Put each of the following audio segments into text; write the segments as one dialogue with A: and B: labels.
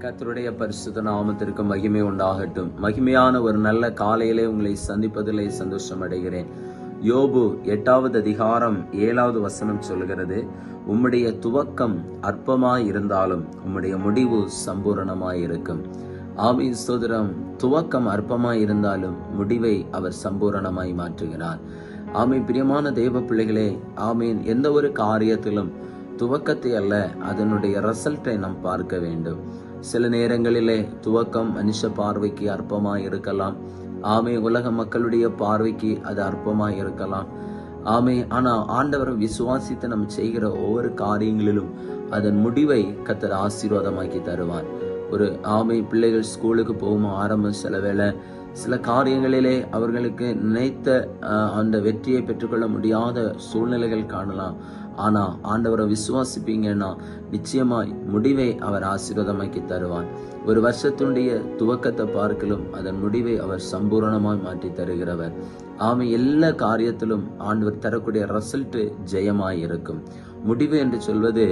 A: கத்தருடைய பரிசுத்த நாமத்திற்கு மகிமை உண்டாகட்டும். மகிமையான ஒரு நல்ல காலையிலே உங்களை சந்திப்பதிலே சந்தோஷம் அடைகிறேன். யோபு எட்டாவது அதிகாரம் ஏழாவது வசனம் சொல்கிறது உம்முடைய துவக்கம் அற்பமாய் இருந்தாலும் உம்முடைய முடிவு சம்பூரணமாய் இருக்கும் ஆமீன். சோதரம். துவக்கம் அற்பமாய் இருந்தாலும் முடிவை அவர் சம்பூரணமாய் மாற்றுகிறார். ஆமீன். பிரியமான தேவ பிள்ளைகளே ஆமீன். எந்த ஒரு காரியத்திலும் துவக்கத்தை அல்ல அதனுடைய ரிசல்ட்டை நாம் பார்க்க வேண்டும். சில நேரங்களிலே துவக்கம் மனுஷ பார்வைக்கு அற்பமாய் இருக்கலாம் ஆமை உலக மக்களுடைய பார்வைக்கு அது அற்பமாய் இருக்கலாம் ஆமை ஆனா ஆண்டவரை விசுவாசித்து நம்ம செய்கிற ஒவ்வொரு காரியங்களிலும் அதன் முடிவை கத்தர் ஆசீர்வாதமாக்கி தருவார். ஒரு ஆமை பிள்ளைகள் ஸ்கூலுக்கு போகும் ஆரம்பம் சில வேளை சில காரியங்களிலே அவர்களுக்கு நினைத்த அந்த வெற்றியை பெற்றுக்கொள்ள முடியாத சூழ்நிலைகள் காணலாம். ஆனா ஆண்டவரை விசுவாசிப்பீங்கன்னா நிச்சயமாய் முடிவை அவர் ஆசீர்வாதமாக்கி தருவான் ஒரு வருஷத்தினுடைய துவக்கத்தை பார்க்கலும் அதன் முடிவை அவர் சம்பூரணமாய் மாற்றி தருகிறவர். ஆமை எல்லா காரியத்திலும் ஆண்டவர் தரக்கூடிய ரிசல்ட் ஜெயமாய் இருக்கும். முடிவு என்று சொல்வது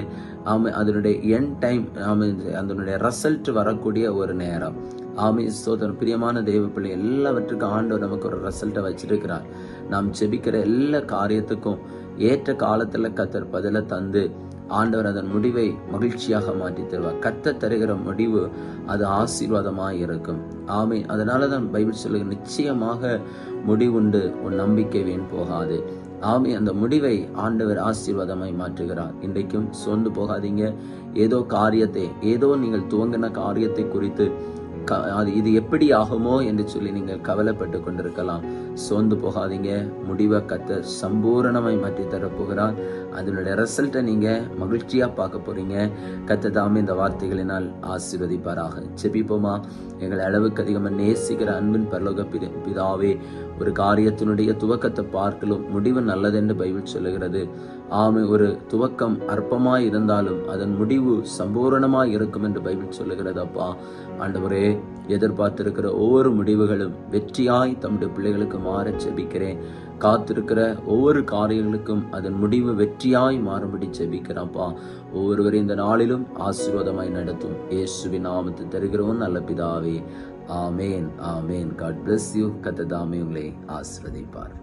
A: ஆமை அதனுடைய என் டைம் ஆமை அதனுடைய ரிசல்ட் வரக்கூடிய ஒரு நேரம். ஆமை சோதன் பிரியமான தெய்வ பிள்ளை எல்லாவற்றுக்கும் ஆண்டவர் நமக்கு ஒரு ரிசல்ட்டை வச்சிருக்கிறார். நாம் ஜெபிக்கிற எல்லா காரியத்துக்கும் ஏற்ற காலத்துல கத்தர் பதில தந்து ஆண்டவர் அதன் முடிவை மகிழ்ச்சியாக மாற்றி தருவார். கத்த தருகிற முடிவு அது ஆசீர்வாதமாக இருக்கும். ஆமை அதனால தான் பைபிள் சொல்லுங்க நிச்சயமாக முடிவுண்டு உன் நம்பிக்கை வீண் போகாது. ஆமை அந்த முடிவை ஆண்டவர் ஆசீர்வாதமாய் மாற்றுகிறார். இன்றைக்கும் சோர்ந்து போகாதீங்க. ஏதோ காரியத்தை ஏதோ நீங்கள் துவங்கின காரியத்தை குறித்து க- அது இது எப்படி ஆகுமோ என்று சொல்லி நீங்கள் கவலைப்பட்டு கொண்டிருக்கலாம். சோர்ந்து போகாதீங்க. முடிவை கத்த சம்பூரணமாய் மாற்றி தரப்போகிறார் அதனுடைய ரிசல்ட்டை நீங்க மகிழ்ச்சியா பார்க்க போறீங்க. கத்த தாமே இந்த வார்த்தைகளினால் ஆசீர்வதிப்பாராக. செபிப்போமா எங்களை அளவுக்கு அதிகமாக நேசிக்கிற அன்பின் பரலோக பிதாவே ஒரு காரியத்தினுடைய துவக்கத்தை பார்க்கலும் முடிவு நல்லதென்று பைபிள் சொல்லுகிறது. ஆமை ஒரு துவக்கம் அற்பமாய் இருந்தாலும் அதன் முடிவு சம்பூரணமாய் இருக்கும் என்று பைபிள் சொல்லுகிறது அப்பா. ஆண்டவரே எதிர்பார்த்திருக்கிற ஒவ்வொரு முடிவுகளும் வெற்றியாய் தம்முடைய பிள்ளைகளுக்கு மாற செபிக்கிறேன். காத்திருக்கிற ஒவ்வொரு காரியங்களுக்கும் அதன் முடிவு வெற்றியாய் மாறும்படி செபிக்கிறாப்பா ஒவ்வொருவரும் இந்த நாளிலும் ஆசீர்வாதமாய் நடத்தும். இயேசுவின் நாமத்தை தருகிறவன் நல்ல பிதாவே. ஆமேன் ஆமேன். காட் பிளஸ் யூ கத்ததாமே உங்களை ஆசிர்வதிப்பார்.